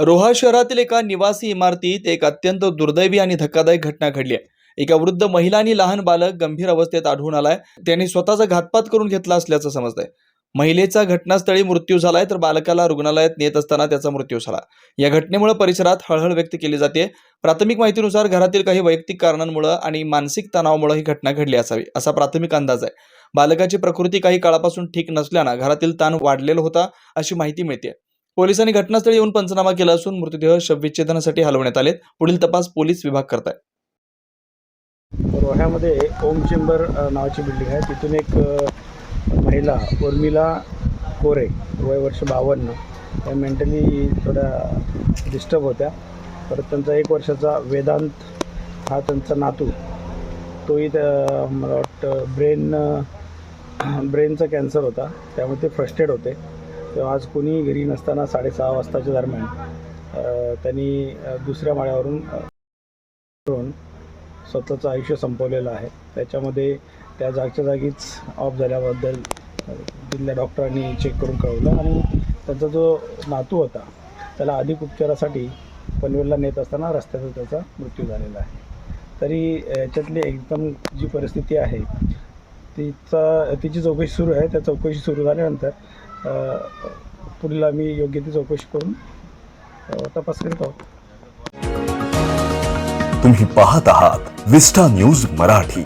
रोहा शहरातील एका निवासी इमारतीत एक अत्यंत दुर्दैवी आणि धक्कादायक घटना घडली आहे. एका वृद्ध महिला आणि लहान बालक गंभीर अवस्थेत आढळून आलाय. त्यांनी स्वतःचा घातपात करून घेतला असल्याचं समजतंय. महिलेचा घटनास्थळी मृत्यू झालाय तर बालकाला रुग्णालयात नेत असताना त्याचा मृत्यू झाला. या घटनेमुळे परिसरात हळहळ व्यक्त केली जाते. प्राथमिक माहितीनुसार घरातील काही वैयक्तिक कारणांमुळे आणि मानसिक तणावामुळे ही घटना घडली असावी असा प्राथमिक अंदाज आहे. बालकाची प्रकृती काही काळापासून ठीक नसल्यानं घरातील ताण वाढलेला होता अशी माहिती मिळते पोलिसांनी घटनास्थळी येऊन पंचनामा केला असून मृतदेह शवविच्छेदनासाठी हलवण्यात आलेत. पुढील तपास पोलीस विभाग करत आहे रोह्यामध्ये ओम चेंबर नावाची बिल्डिंग आहे. तिथून एक महिला उर्मिला कोरे वय वर्ष बावन्न त्या मेंटली थोड्या डिस्टर्ब होत्या. परत त्यांचा एक वर्षाचा वेदांत हा त्यांचा नातू. तोही त्या मला वाटतं ब्रेन ब्रेनचा कॅन्सर होता. त्यामुळे ते फ्रस्टेड होते. तेव्हा आज कोणी घरी नसताना साडेसहा वाजताच्या दरम्यान त्यांनी दुसऱ्या माळ्यावरून करून स्वतःचं आयुष्य संपवलेलं आहे. त्याच्यामध्ये त्या जागच्या जागीच ऑफ झाल्याबद्दल तिथल्या डॉक्टरांनी चेक करून कळवलं आणि त्यांचा जो नातू होता त्याला अधिक उपचारासाठी पनवेलला नेत असताना रस्त्याचा त्याचा मृत्यू झालेला आहे. तरी याच्यातली एकदम जी परिस्थिती आहे तिचा तिची चौकशी सुरू आहे. त्या चौकशी सुरू झाल्यानंतर पुढील आम्ही योग्य ती चौकशी करून तपास करीत आहोत. तुम्ही पाहत आहात विस्टा न्यूज मराठी.